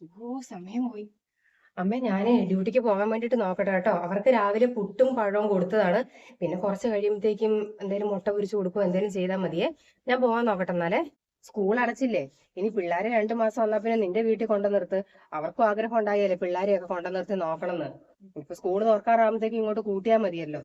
ഓ സമയം പോയി. അമ്മ ഞാനേ ഡ്യൂട്ടിക്ക് പോകാൻ വേണ്ടിട്ട് നോക്കട്ടെ കേട്ടോ. അവർക്ക് രാവിലെ പുട്ടും പഴവും കൊടുത്തതാണ്. പിന്നെ കുറച്ച് കഴിയുമ്പോഴത്തേക്കും എന്തേലും മുട്ട പൊരിച്ചു കൊടുക്കും എന്തേലും ചെയ്താൽ മതിയേ. ഞാൻ പോകാൻ നോക്കട്ടെ എന്നാലേ. സ്കൂൾ അടച്ചില്ലേ? ഇനി പിള്ളേരെ രണ്ടു മാസം വന്നാ പിന്നെ നിന്റെ വീട്ടിൽ കൊണ്ടു നിർത്ത്. അവർക്കും ആഗ്രഹം ഉണ്ടായല്ലേ പിള്ളേരെയൊക്കെ കൊണ്ടു നിർത്തി നോക്കണമെന്ന്. ഇപ്പൊ സ്കൂൾ തുറക്കാറാകുമ്പോഴത്തേക്കും ഇങ്ങോട്ട് കൂട്ടിയാൽ മതിയല്ലോ.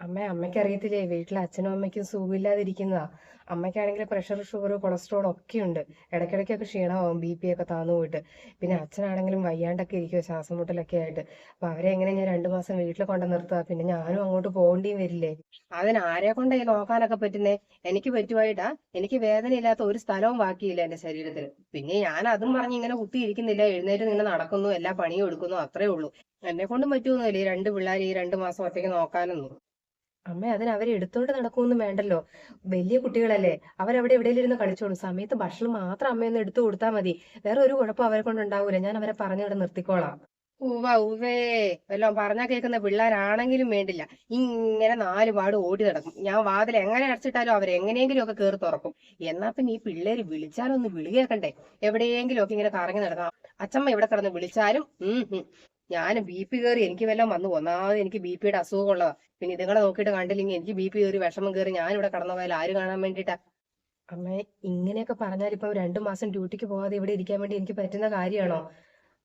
അമ്മ അമ്മയ്ക്ക് അറിയത്തില്ലേ വീട്ടിൽ അച്ഛനും അമ്മയ്ക്കും സുഖമില്ലാതിരിക്കുന്നതാ. അമ്മയ്ക്കാണെങ്കിൽ പ്രഷർ ഷുഗർ കൊളസ്ട്രോൾ ഒക്കെ ഉണ്ട് ഇടയ്ക്കിടയ്ക്കൊക്കെ ക്ഷീണമാവും ബി പി ഒക്കെ താന്നു പോയിട്ട്. പിന്നെ അച്ഛനാണെങ്കിലും വയ്യാണ്ടൊക്കെ ഇരിക്കുമോ ശ്വാസം മുട്ടലൊക്കെ ആയിട്ട്. അപ്പൊ അവരെ എങ്ങനെ ഞാൻ രണ്ടു മാസം വീട്ടിൽ കൊണ്ട് നിർത്തുക പിന്നെ ഞാനും അങ്ങോട്ട് പോകേണ്ടിയും വരില്ലേ? അതിന് ആരെ കൊണ്ടേ നോക്കാനൊക്കെ പറ്റുന്നേ? എനിക്ക് പറ്റുമായിട്ടാ എനിക്ക് വേദനയില്ലാത്ത ഒരു സ്ഥലവും ബാക്കിയില്ല എന്റെ ശരീരത്തിൽ പിന്നെ ഞാൻ അതും പറഞ്ഞ് ഇങ്ങനെ കുത്തിയിരിക്കുന്നില്ല. എഴുന്നേറ്റ് നിന്ന് നടക്കുന്നു എല്ലാ പണിയും എടുക്കുന്നു അത്രേ ഉള്ളൂ. എന്നെ കൊണ്ടും പറ്റുമെന്നില്ല ഈ രണ്ട് പിള്ളേർ ഈ രണ്ട് മാസം ഒറ്റയ്ക്ക് നോക്കാനൊന്നും. അമ്മ അതിന് അവരെ എടുത്തോണ്ട് നടക്കുമൊന്നും വേണ്ടല്ലോ. വലിയ കുട്ടികളല്ലേ. അവരവിടെ എവിടെയെങ്കിലും ഇരുന്ന് കളിച്ചോളും. സമയത്ത് ഭക്ഷണം മാത്രം അമ്മയൊന്ന് എടുത്തു കൊടുത്താൽ മതി. വേറെ ഒരു കുഴപ്പം അവരെ കൊണ്ട് ഉണ്ടാവൂല. ഞാൻ അവരെ പറഞ്ഞിവിടെ നിർത്തിക്കോളാം. ഉവ്വ ഉവ്വേ. വല്ലോം പറഞ്ഞാ കേൾക്കുന്ന പിള്ളേരാണെങ്കിലും വേണ്ടില്ല. ഇങ്ങനെ നാല് പാട് ഓടി നടക്കും. ഞാൻ വാതിൽ എങ്ങനെ അടച്ചിട്ടാലും അവർ എങ്ങനെയെങ്കിലും ഒക്കെ കയറി തുറക്കും. എന്നാ പിന്നെ ഈ പിള്ളേര് വിളിച്ചാലൊന്ന് വിളി കേൾക്കണ്ടേ എവിടെയെങ്കിലും ഒക്കെ ഇങ്ങനെ കറങ്ങി നടക്കാം. അച്ഛമ്മ ഇവിടെ കിടന്ന് വിളിച്ചാലും ഉം. ഞാൻ ബി പി കയറി എനിക്ക് വല്ലതും വന്നു. ഒന്നാമത് എനിക്ക് ബി പിയുടെ അസുഖം ഉള്ളതാ. പിന്നെ ഇതുങ്ങളെ നോക്കിയിട്ട് കണ്ടില്ലെങ്കിൽ എനിക്ക് ബി പി കയറി വിഷമം കയറി ഞാൻ ഇവിടെ കടന്നു പോയാൽ ആര് കാണാൻ വേണ്ടിട്ടാ അമ്മേ ഇങ്ങനെയൊക്കെ പറഞ്ഞാൽ ഇപ്പൊ രണ്ടു മാസം ഡ്യൂട്ടിക്ക് പോകാതെ ഇവിടെ ഇരിക്കാൻ വേണ്ടി എനിക്ക് പറ്റുന്ന കാര്യമാണോ?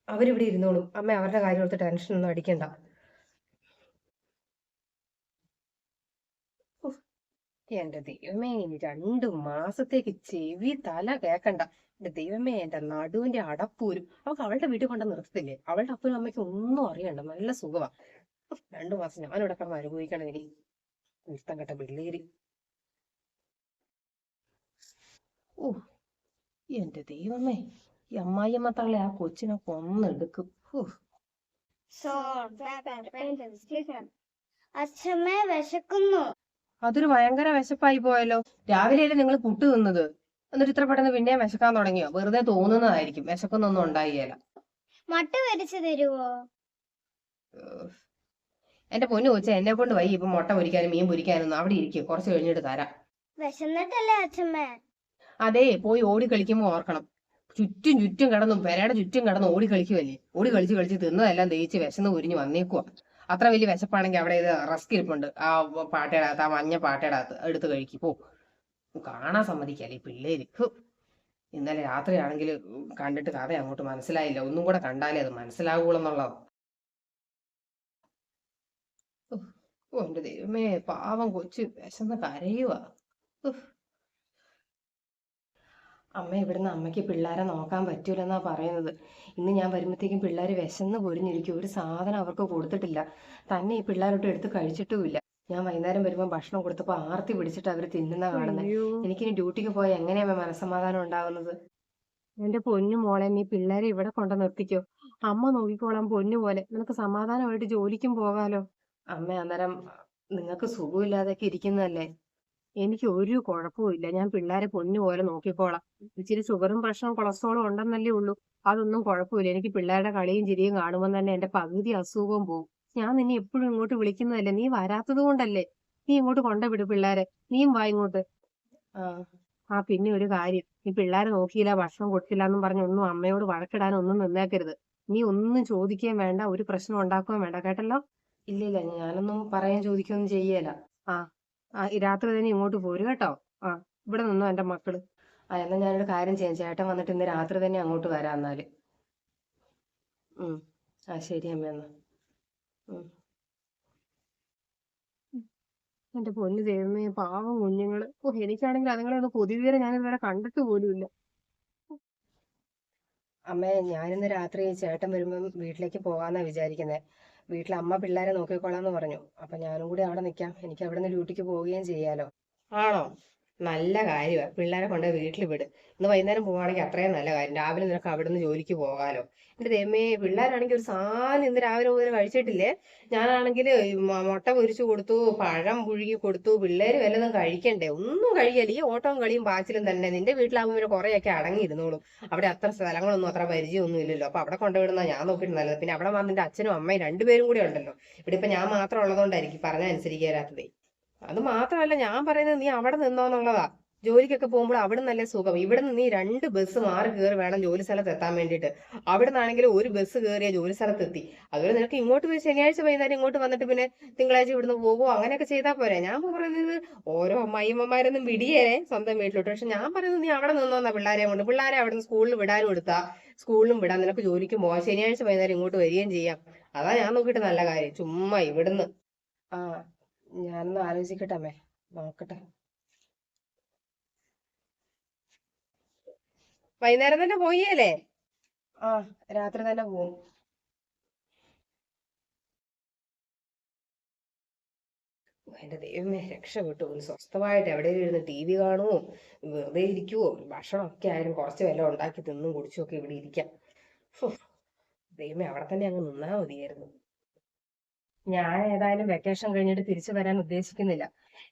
അവരിവിടെ ഇരുന്നോളും. അമ്മ അവരുടെ കാര്യം ഓർത്ത് ടെൻഷൻ ഒന്നും അടിക്കണ്ട. എന്റെ ദൈവമേ ഇനി രണ്ടു മാസത്തേക്ക് ചെവി തല കേക്കണ്ട. എന്റെ ദൈവമേ എന്റെ നടുവിന്റെ അടപ്പൂരും അവൾക്ക് അവളുടെ വീട്ടിൽ കൊണ്ട് നിർത്തത്തില്ലേ അവളുടെ അപ്പനും അമ്മയ്ക്ക് ഒന്നും അറിയണ്ട. നല്ല സുഖമാ രണ്ടു മാസം ഞാനിവിടെ കിടന്ന് അനുഭവിക്കണം ഇനി. നിർത്തം കേട്ട പിള്ളേര്. ഓ എന്റെ ദൈവമേ ഈ അമ്മായിയമ്മ തള്ളെ ആ കൊച്ചിനെ കൊന്നെടുക്കും. അച്ഛമ്മ വിശക്കുന്നു. അതൊരു ഭയങ്കര വിശപ്പായി പോയല്ലോ. രാവിലെയല്ലേ നിങ്ങൾ പുട്ട് തിന്നത്? എന്നിട്ട് ഇത്ര പെട്ടെന്ന് പിന്നെയും വിശക്കാൻ തുടങ്ങിയോ? വെറുതെ തോന്നുന്നതായിരിക്കും. വിശക്കൊന്നൊന്നും ഉണ്ടായില്ല. മട്ട വരച്ചു തരുവോ? എന്റെ പൊന്നു കൊച്ച എന്നെ കൊണ്ട് വൈ ഇപ്പൊ മുട്ട പൊരിക്കാനും മീൻ പൊരിക്കാനും അവിടെ ഇരിക്കും. കുറച്ച് കഴിഞ്ഞിട്ട് തരാം. വിശന്നിട്ടല്ലേ അച്ഛമ്മേ? അതെ പോയി ഓടി കളിക്കുമ്പോ ഓർക്കണം. ചുറ്റും ചുറ്റും കിടന്നു പെരയുടെ ചുറ്റും കിടന്നും ഓടി കളിക്കുമല്ലേ ഓടി കളിച്ച് കളിച്ച് തിന്നതെല്ലാം ദഹിച്ച് വിശന്ന് ഉരിഞ്ഞ് വന്നേക്കുവാ. അത്ര വലിയ വിശപ്പാണെങ്കിൽ അവിടെ ഇത് റസ്ക് ഇരിപ്പുണ്ട്. ആ പാട്ടയുടെ അകത്ത് ആ മഞ്ഞ പാട്ടയുടെ അകത്ത് എടുത്ത് കഴിക്കും പോ. കാണാൻ സമ്മതിക്കല്ലേ പിള്ളേര്. ഇന്നലെ രാത്രിയാണെങ്കിൽ കണ്ടിട്ട് കഥ അങ്ങോട്ട് മനസ്സിലായില്ല. ഒന്നും കൂടെ കണ്ടാലേ അത് മനസ്സിലാവുള്ളൂ ഓ എന്റെ ദൈവമേ. പാവം കൊച്ചു വിശന്ന് കരയുവാ. അമ്മ ഇവിടുന്ന് അമ്മയ്ക്ക് പിള്ളേരെ നോക്കാൻ പറ്റൂലെന്നാ പറയുന്നത്. ഇന്ന് ഞാൻ വരുമ്പോഴത്തേക്കും പിള്ളേർ വിശന്ന് പൊരിഞ്ഞിരിക്കും. ഒരു സാധനം അവർക്ക് കൊടുത്തിട്ടില്ല. തന്നെ ഈ പിള്ളേരോട്ട് എടുത്ത് കഴിച്ചിട്ടുമില്ല. ഞാൻ വൈകുന്നേരം വരുമ്പോൾ ഭക്ഷണം കൊടുത്തപ്പോൾ ആർത്തി പിടിച്ചിട്ട് അവർ തിന്നുന്ന കാണുന്നത് എനിക്കിനി ഡ്യൂട്ടിക്ക് പോയാൽ എങ്ങനെയാ മനസ്സമാധാനം ഉണ്ടാവുന്നത്? എന്റെ പൊന്നു മോളെ നീ പിള്ളേരെ ഇവിടെ കൊണ്ട് നിർത്തിക്കോ. അമ്മ നോക്കിക്കോളാം പൊന്നു പോലെ. നിനക്ക് സമാധാനമായിട്ട് ജോലിക്കും പോകാലോ. അമ്മ അന്നേരം നിങ്ങൾക്ക് സുഖമില്ലാതൊക്കെ ഇരിക്കുന്നതല്ലേ? എനിക്ക് ഒരു കുഴപ്പമില്ല ഞാൻ പിള്ളേരെ പൊന്നു പോലെ നോക്കിക്കോളാം. ഇച്ചിരി ഷുഗറും പ്രഷറും കൊളസ്ട്രോളും ഉണ്ടെന്നല്ലേ ഉള്ളൂ. അതൊന്നും കുഴപ്പമില്ല. എനിക്ക് പിള്ളേരുടെ കളിയും ചിരിയും കാണുമ്പോൾ തന്നെ എന്റെ പകുതി അസുഖവും പോകും. ഞാൻ നിന്നെ എപ്പോഴും ഇങ്ങോട്ട് വിളിക്കുന്നതല്ലേ? നീ വരാത്തത് കൊണ്ടല്ലേ? നീ ഇങ്ങോട്ട് കൊണ്ടുവിട് പിള്ളേരെ. നീയും വാ ഇങ്ങോട്ട്. ആ പിന്നെ ഒരു കാര്യം. നീ പിള്ളേരെ നോക്കിയില്ല ഭക്ഷണം കൊടുത്തില്ല എന്നും പറഞ്ഞ് ഒന്നും അമ്മയോട് വഴക്കിടാൻ ഒന്നും നിന്നേക്കരുത്. നീ ഒന്നും ചോദിക്കുകയും വേണ്ട ഒരു പ്രശ്നം ഉണ്ടാക്കുകയും വേണ്ട. കേട്ടല്ലോ? ഇല്ല ഇല്ല ഞാനൊന്നും പറയാൻ ചോദിക്കുകയൊന്നും ചെയ്യല. ആ രാത്രി തന്നെ ഇങ്ങോട്ട് പോരു കേട്ടോ. ആ ഇവിടെ നിന്നോ എന്റെ മക്കൾ. ആ എന്നാ ഞാനൊരു കാര്യം ചെയ്യാം. ചേട്ടൻ വന്നിട്ട് ഇന്ന് രാത്രി തന്നെ അങ്ങോട്ട് വരാം എന്നാൽ. ഉം ആ ശരി അമ്മ എന്നാ. എന്റെ പൊന്നു ദൈവമേ പാവം കുഞ്ഞുങ്ങൾ. ഓ എനിക്കാണെങ്കിൽ അതുങ്ങളെ ഒന്ന് പൊതുവരെ ഞാൻ ഇതുവരെ കണ്ടിട്ട് പോലുമില്ല. അമ്മേ ഞാനിന്ന് രാത്രി ചേട്ടൻ വരുമ്പം വീട്ടിലേക്ക് പോകാന്നാ വിചാരിക്കുന്നത് വീട്ടിൽ അമ്മ പിള്ളേരെ നോക്കിക്കോളാന്ന് പറഞ്ഞു. അപ്പൊ ഞാനും കൂടി അവിടെ നിൽക്കാം എനിക്ക് അവിടെ നിന്ന് ഡ്യൂട്ടിക്ക് പോവുകയും ചെയ്യാലോ. ആണോ? നല്ല കാര്യമാണ് പിള്ളേരെ കൊണ്ട് വീട്ടിൽ വിട്. ഇന്ന് വൈകുന്നേരം പോവാണെങ്കിൽ അത്രയും നല്ല കാര്യം. രാവിലെ നിനക്ക് അവിടെ നിന്ന് ജോലിക്ക് പോകാലോ. എന്റെ ദൈവമേ പിള്ളേരാണെങ്കിൽ ഒരു സാധനം ഇന്ന് രാവിലെ മുതൽ കഴിച്ചിട്ടില്ലേ? ഞാനാണെങ്കിൽ മുട്ട പൊരിച്ചു കൊടുത്തു പഴം പുഴുകി കൊടുത്തു പിള്ളേര് വല്ലതും കഴിക്കണ്ടേ? ഒന്നും കഴിയല്ല ഈ ഓട്ടവും കളിയും പാച്ചിലും തന്നെ നിന്റെ വീട്ടിലാകുമ്പോൾ പിന്നെ കുറേയൊക്കെ അടങ്ങിയിരുന്നോളും. അവിടെ അത്ര സ്ഥലങ്ങളൊന്നും അത്ര പരിചയമൊന്നും ഇല്ലല്ലോ. അപ്പൊ അവിടെ കൊണ്ടുവിടുന്ന ഞാൻ നോക്കിയിട്ട് നല്ലത്. പിന്നെ അവിടെ വന്നിട്ട് അച്ഛനും അമ്മയും രണ്ടുപേരും കൂടി ഉണ്ടല്ലോ. ഇവിടെ ഇപ്പൊ ഞാൻ മാത്രം ഉള്ളതുകൊണ്ടായിരിക്കും പറഞ്ഞ അനുസരിക്കാത്തതേ അത് മാത്രമല്ല ഞാൻ പറയുന്നത് നീ അവിടെ നിന്നോന്നുള്ളതാ. ജോലിക്കൊക്കെ പോകുമ്പോൾ അവിടെ നല്ല സുഖം. ഇവിടെ നിന്ന് നീ രണ്ട് ബസ് മാറി കയറി വേണം ജോലി സ്ഥലത്ത് എത്താൻ വേണ്ടിയിട്ട്. അവിടെ നിന്നാണെങ്കിൽ ഒരു ബസ് കയറിയ ജോലി സ്ഥലത്ത് എത്തി. അതുപോലെ നിനക്ക് ഇങ്ങോട്ട് പോയി ശനിയാഴ്ച വൈകുന്നേരം ഇങ്ങോട്ട് വന്നിട്ട് പിന്നെ തിങ്കളാഴ്ച ഇവിടുന്ന് പോകുമോ അങ്ങനെയൊക്കെ ചെയ്താൽ പോരെ. ഞാൻ പറയുന്നത് ഓരോ അമ്മായിമ്മമാരൊന്നും വിടിയേ സ്വന്തം വീട്ടിലോട്ട്. പക്ഷെ ഞാൻ പറയുന്നത് നീ അവിടെ നിന്നോന്നാ പിള്ളേരെ കൊണ്ട്. പിള്ളേരെ അവിടെ നിന്ന് സ്കൂളിൽ വിടാനും എടുത്താ. സ്കൂളിലും വിടാൻ നിനക്ക് ജോലിക്ക് പോവാം. ശനിയാഴ്ച വൈകുന്നേരം ഇങ്ങോട്ട് വരികയും ചെയ്യാം. അതാ ഞാൻ നോക്കിയിട്ട് നല്ല കാര്യം. ചുമ്മാ ഇവിടുന്ന്. ആ. ഞാനൊന്ന് ആലോചിക്കട്ടെ അമ്മേ. നോക്കട്ടെ. വൈകുന്നേരം തന്നെ പോയല്ലേ? ആ രാത്രി തന്നെ പോവും. എന്റെ ദൈവമേ രക്ഷപ്പെട്ടു ഒന്ന് സ്വസ്ഥമായിട്ട് എവിടെയെങ്കിലും ഇരുന്ന് ടി വി കാണുമോ വെറുതെ ഇരിക്കുവോ? ഭക്ഷണം ഒക്കെ ആയാലും കുറച്ച് വല്ലതും ഉണ്ടാക്കി തിന്നും കുടിച്ചും ഒക്കെ ഇവിടെ ഇരിക്കാം. ദൈവമേ അവിടെ തന്നെ അങ്ങ് നിന്നാ മതിയായിരുന്നു. ഞാൻ ഏതായാലും വെക്കേഷൻ കഴിഞ്ഞിട്ട് തിരിച്ചു വരാൻ ഉദ്ദേശിക്കുന്നില്ല.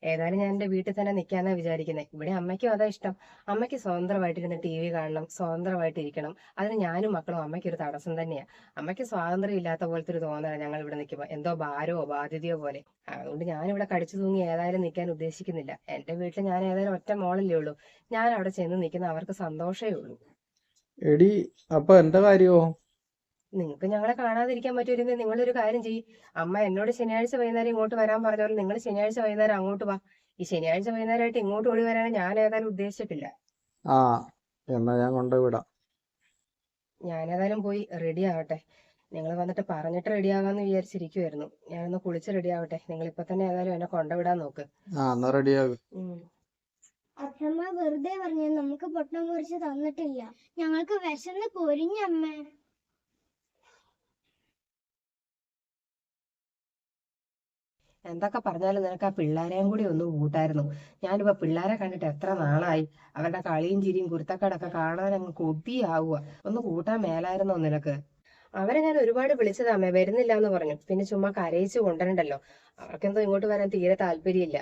ഏതായാലും ഞാൻ എന്റെ വീട്ടിൽ തന്നെ നിൽക്കാന്നാ വിചാരിക്കുന്നത് ഇവിടെ അമ്മയ്ക്കും അതാ ഇഷ്ടം. അമ്മയ്ക്ക് സ്വതന്ത്രമായിട്ടിരുന്ന് ടി വി കാണണം സ്വതന്ത്രമായിട്ട് ഇരിക്കണം അതിന് ഞാനും മക്കളും അമ്മയ്ക്ക് ഒരു തടസ്സം തന്നെയാ. അമ്മയ്ക്ക് സ്വാതന്ത്ര്യം ഇല്ലാത്ത പോലത്തെ ഒരു തോന്നല ഞങ്ങൾ ഇവിടെ നിൽക്കുമ്പോൾ എന്തോ ഭാരമോ ബാധ്യതയോ പോലെ. അതുകൊണ്ട് ഞാനിവിടെ കടിച്ചു തൂങ്ങി ഏതായാലും നിൽക്കാൻ ഉദ്ദേശിക്കുന്നില്ല. എന്റെ വീട്ടിൽ ഞാൻ ഏതായാലും ഒറ്റ മോളല്ലേ ഉള്ളൂ. ഞാൻ അവിടെ ചെന്ന് നിൽക്കുന്ന അവർക്ക് സന്തോഷമേ ഉള്ളൂ. എടി അപ്പൊ എന്റെ കാര്യമോ നിങ്ങൾക്ക് ഞങ്ങളെ കാണാതിരിക്കാൻ പറ്റുമെങ്കിൽ നിങ്ങളൊരു കാര്യം ചെയ്യ്. അമ്മ എന്നോട് ശനിയാഴ്ച വൈകുന്നേരം ഇങ്ങോട്ട് വരാൻ പറഞ്ഞോളൂ നിങ്ങൾ ശനിയാഴ്ച വൈകുന്നേരം അങ്ങോട്ട് വാ. ഈ ശനിയാഴ്ച വൈകുന്നേരമായിട്ട് ഇങ്ങോട്ട് ഓടി വരാൻ ഞാൻ ഏതായാലും ഉദ്ദേശിച്ചിട്ടില്ല. ആ എന്നാ ഞാൻ കൊണ്ടുവിടാം ഏതായാലും പോയി റെഡി ആവട്ടെ. നിങ്ങൾ വന്നിട്ട് പറഞ്ഞിട്ട് റെഡി ആകാന്ന് വിചാരിച്ചിരിക്കുവായിരുന്നു. ഞാനൊന്ന് കുളിച്ച് റെഡി ആവട്ടെ. നിങ്ങൾ ഇപ്പൊ തന്നെ ഏതായാലും എന്നെ കൊണ്ടുവിടാൻ നോക്ക്. ആ എന്നാ. അച്ഛമ്മ വെറുതെ പറഞ്ഞു നമുക്ക് പൊട്ടം കുറിച്ച് തന്നിട്ടില്ല. ഞങ്ങൾക്ക് വിശന്ന് പൊരിഞ്ഞമ്മേ എന്തൊക്കെ പറഞ്ഞാലും നിനക്ക് ആ പിള്ളേരെയും കൂടി ഒന്ന് കൂട്ടായിരുന്നു. ഞാനിപ്പോ പിള്ളേരെ കണ്ടിട്ട് എത്ര നാളായി. അവരുടെ കളിയും ചിരിയും കുരുത്തക്കേടൊക്കെ കാണാൻ അങ്ങ് കൊതിയാവുക ഒന്ന് കൂട്ടാൻ മേലായിരുന്നോ നിനക്ക്? അവരെ ഞാൻ ഒരുപാട് വിളിച്ചതാമേ വരുന്നില്ല എന്ന് പറഞ്ഞു. പിന്നെ ചുമ്മാ കരയിച്ച് കൊണ്ടുവരണ്ടല്ലോ. അവർക്കെന്തോ ഇങ്ങോട്ട് വരാൻ തീരെ താല്പര്യമില്ല.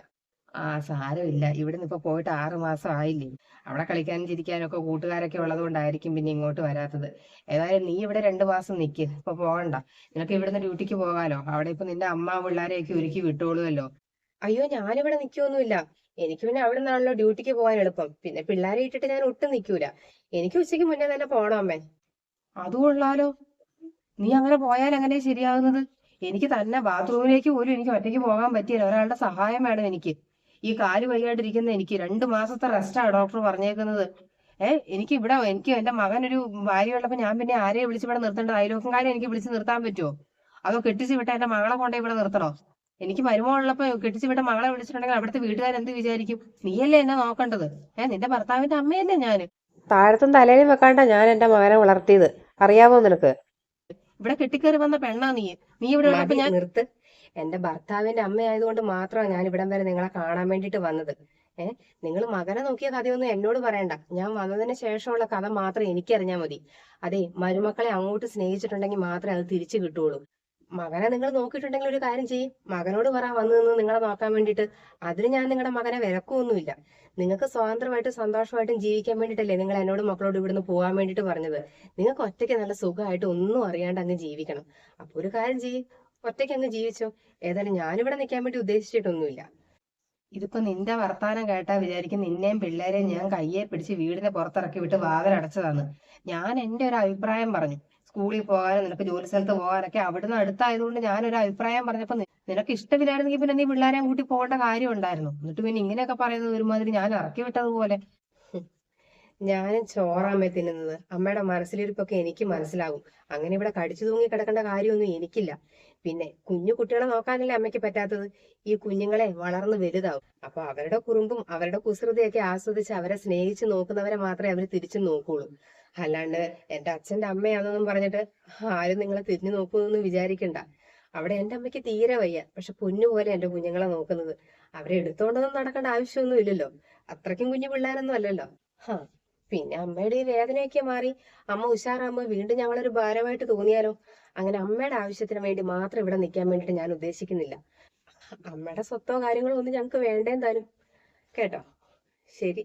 ആ സാരമില്ല. ഇവിടുന്ന് ഇപ്പൊ പോയിട്ട് ആറ് മാസം ആയില്ലേ? അവിടെ കളിക്കാനും ചിരിക്കാനും ഒക്കെ കൂട്ടുകാരൊക്കെ ഉള്ളതുകൊണ്ടായിരിക്കും പിന്നെ ഇങ്ങോട്ട് വരാത്തത്. ഏതായാലും നീ ഇവിടെ രണ്ടു മാസം നിക്ക്. ഇപ്പൊ പോകണ്ട. നിനക്ക് ഇവിടുന്ന് ഡ്യൂട്ടിക്ക് പോകാലോ. അവിടെ ഇപ്പൊ നിന്റെ അമ്മ പിള്ളേരെയൊക്കെ ഒരുക്കി വിട്ടോളുമല്ലോ അയ്യോ ഞാനിവിടെ നിൽക്കൊന്നുമില്ല എനിക്ക് പിന്നെ അവിടെ നിന്നാണല്ലോ ഡ്യൂട്ടിക്ക് പോകാൻ എളുപ്പം. പിന്നെ പിള്ളേരെ ഇട്ടിട്ട് ഞാൻ ഒട്ടും നിൽക്കൂല എനിക്ക് ഉച്ചയ്ക്ക് മുന്നേ തന്നെ പോണം അമ്മേ. അത് നീ അങ്ങനെ പോയാൽ അങ്ങനെ ശരിയാകുന്നത്? എനിക്ക് തന്നെ ബാത്റൂമിലേക്ക് പോലും എനിക്ക് ഒറ്റയ്ക്ക് പോകാൻ പറ്റിയില്ല ഒരാളുടെ സഹായം വേണം എനിക്ക്. ഈ കാൽ വയ്യാണ്ടിരിക്കുന്ന എനിക്ക് രണ്ട് മാസത്തെ റെസ്റ്റാണ് ഡോക്ടർ പറഞ്ഞേക്കുന്നത്. ഏഹ് എനിക്ക് ഇവിടെ എനിക്ക് എന്റെ മകൻ ഒരു ഭാര്യ ഉള്ളപ്പോ ഞാൻ പിന്നെ ആരെയും വിളിച്ച് ഇവിടെ നിർത്തേണ്ടത് കാര്യം എനിക്ക് വിളിച്ച് നിർത്താൻ പറ്റുമോ അതോ കെട്ടിച്ച് വിട്ട എന്റെ മകളെ കൊണ്ടേ ഇവിടെ നിർത്തണോ? എനിക്ക് മരുമകളുള്ളപ്പോ കെട്ടിച്ച് വിട്ട മകളെ വിളിച്ചിട്ടുണ്ടെങ്കിൽ അവിടുത്തെ വീട്ടുകാർ എന്ത് വിചാരിക്കും? നീയല്ലേ എന്നെ നോക്കേണ്ടത്? ഏഹ് നിന്റെ ഭർത്താവിന്റെ അമ്മയല്ലേ ഞാൻ താഴത്തും തലയിലും വെക്കാണ്ട ഞാൻ എന്റെ മകനെ വളർത്തിയത്. അറിയാമോ നിനക്ക്? ഇവിടെ കെട്ടിക്കേറി വന്ന പെണ്ണാ നീ. നീ ഇവിടെ നിർത്ത്. എന്റെ ഭർത്താവിന്റെ അമ്മയായതുകൊണ്ട് മാത്രമാണ് ഞാൻ ഇവിടം വരെ നിങ്ങളെ കാണാൻ വേണ്ടിട്ട് വന്നത്. ഏഹ് നിങ്ങൾ മകനെ നോക്കിയ കഥയൊന്നും എന്നോട് പറയണ്ട. ഞാൻ വന്നതിന് ശേഷമുള്ള കഥ മാത്രം എനിക്കറിഞ്ഞാൽ മതി. അതെ മരുമക്കളെ അങ്ങോട്ട് സ്നേഹിച്ചിട്ടുണ്ടെങ്കിൽ മാത്രമേ അത് തിരിച്ചു കിട്ടുള്ളൂ. മകനെ നിങ്ങൾ നോക്കിയിട്ടുണ്ടെങ്കിൽ ഒരു കാര്യം ചെയ്യും. മകനോട് പറ വന്നു നിന്ന് നിങ്ങളെ നോക്കാൻ വേണ്ടിയിട്ട്. അതിന് ഞാൻ നിങ്ങളുടെ മകനെ വിലക്കൊന്നുമില്ല. നിങ്ങൾക്ക് സ്വതന്ത്രമായിട്ടും സന്തോഷമായിട്ടും ജീവിക്കാൻ വേണ്ടിയിട്ടല്ലേ നിങ്ങൾ എന്നോട് മക്കളോട് ഇവിടുന്ന് പോകാൻ വേണ്ടിയിട്ട് പറഞ്ഞത്. നിങ്ങൾക്ക് ഒറ്റയ്ക്ക് നല്ല സുഖമായിട്ട് ഒന്നും അറിയാണ്ട് അങ്ങ് ജീവിക്കണം. അപ്പൊ ഒരു കാര്യം ചെയ്യും. ഒറ്റയ്ക്ക് അങ്ങ് ജീവിച്ചോ. ഏതായാലും ഞാനിവിടെ നിൽക്കാൻ വേണ്ടി ഉദ്ദേശിച്ചിട്ടൊന്നുമില്ല. ഇതിപ്പോ നിന്റെ വർത്താനം കേട്ടാ വിചാരിക്കും നിന്നെയും പിള്ളേരെയും ഞാൻ കയ്യെ പിടിച്ച് വീടിന്റെ പുറത്തിറക്കി വിട്ട് വാതിലടച്ചതാണ് ഞാൻ എന്റെ ഒരു അഭിപ്രായം പറഞ്ഞു. സ്കൂളിൽ പോകാനും നിനക്ക് ജോലി സ്ഥലത്ത് പോകാനൊക്കെ അവിടുന്ന് അടുത്തായതുകൊണ്ട് ഒരു അഭിപ്രായം പറഞ്ഞപ്പോ നിനക്ക് ഇഷ്ടമില്ലായിരുന്നെങ്കിൽ പിന്നെ നീ പിള്ളേരെയും കൂട്ടി പോകേണ്ട കാര്യം ഉണ്ടായിരുന്നു. എന്നിട്ട് പിന്നെ ഇങ്ങനെയൊക്കെ പറയുന്നത് ഒരുമാതിരി ഞാൻ ഇറക്കി വിട്ടതുപോലെ. ഞാനും ചോറാമേ തിന്നുന്നത്. അമ്മയുടെ മനസ്സിലിരിപ്പൊക്കെ എനിക്ക് മനസ്സിലാകും. അങ്ങനെ ഇവിടെ കടിച്ചു തൂങ്ങി കിടക്കേണ്ട കാര്യമൊന്നും എനിക്കില്ല. പിന്നെ കുഞ്ഞു കുട്ടികളെ നോക്കാനല്ലേ അമ്മയ്ക്ക് പറ്റാത്തത്? ഈ കുഞ്ഞുങ്ങളെ വളർന്ന് വലുതാവും. അപ്പൊ അവരുടെ കുറുമ്പും അവരുടെ കുസൃതിയൊക്കെ ആസ്വദിച്ച് അവരെ സ്നേഹിച്ച് നോക്കുന്നവരെ മാത്രമേ അവർ തിരിച്ചു നോക്കുള്ളൂ. അല്ലാണ്ട് എന്റെ അച്ഛന്റെ അമ്മയാണെന്നും പറഞ്ഞിട്ട് ആരും നിങ്ങളെ തിരിഞ്ഞു നോക്കുമെന്ന് വിചാരിക്കണ്ട. അവിടെ എന്റെ അമ്മയ്ക്ക് തീരെ വയ്യ. പക്ഷെ പൊന്നു പോലെ എന്റെ കുഞ്ഞുങ്ങളെ നോക്കുന്നത്. അവരെ എടുത്തോണ്ടൊന്നും നടക്കേണ്ട ആവശ്യമൊന്നും ഇല്ലല്ലോ. അത്രയ്ക്കും കുഞ്ഞു പിള്ളേരൊന്നും അല്ലല്ലോ. ഹാ. പിന്നെ അമ്മയുടെ ഈ വേദനയൊക്കെ മാറി അമ്മ ഉഷാറാകുമ്പോൾ വീണ്ടും ഞങ്ങളൊരു ഭാരമായിട്ട് തോന്നിയാലോ? അങ്ങനെ അമ്മയുടെ ആവശ്യത്തിന് വേണ്ടി മാത്രം ഇവിടെ നിൽക്കാൻ വേണ്ടിയിട്ട് ഞാൻ ഉദ്ദേശിക്കുന്നില്ല. അമ്മയുടെ സ്വത്തോ കാര്യങ്ങളോ ഒന്നും ഞങ്ങൾക്ക് വേണ്ടേന്താനും കേട്ടോ? ശരി.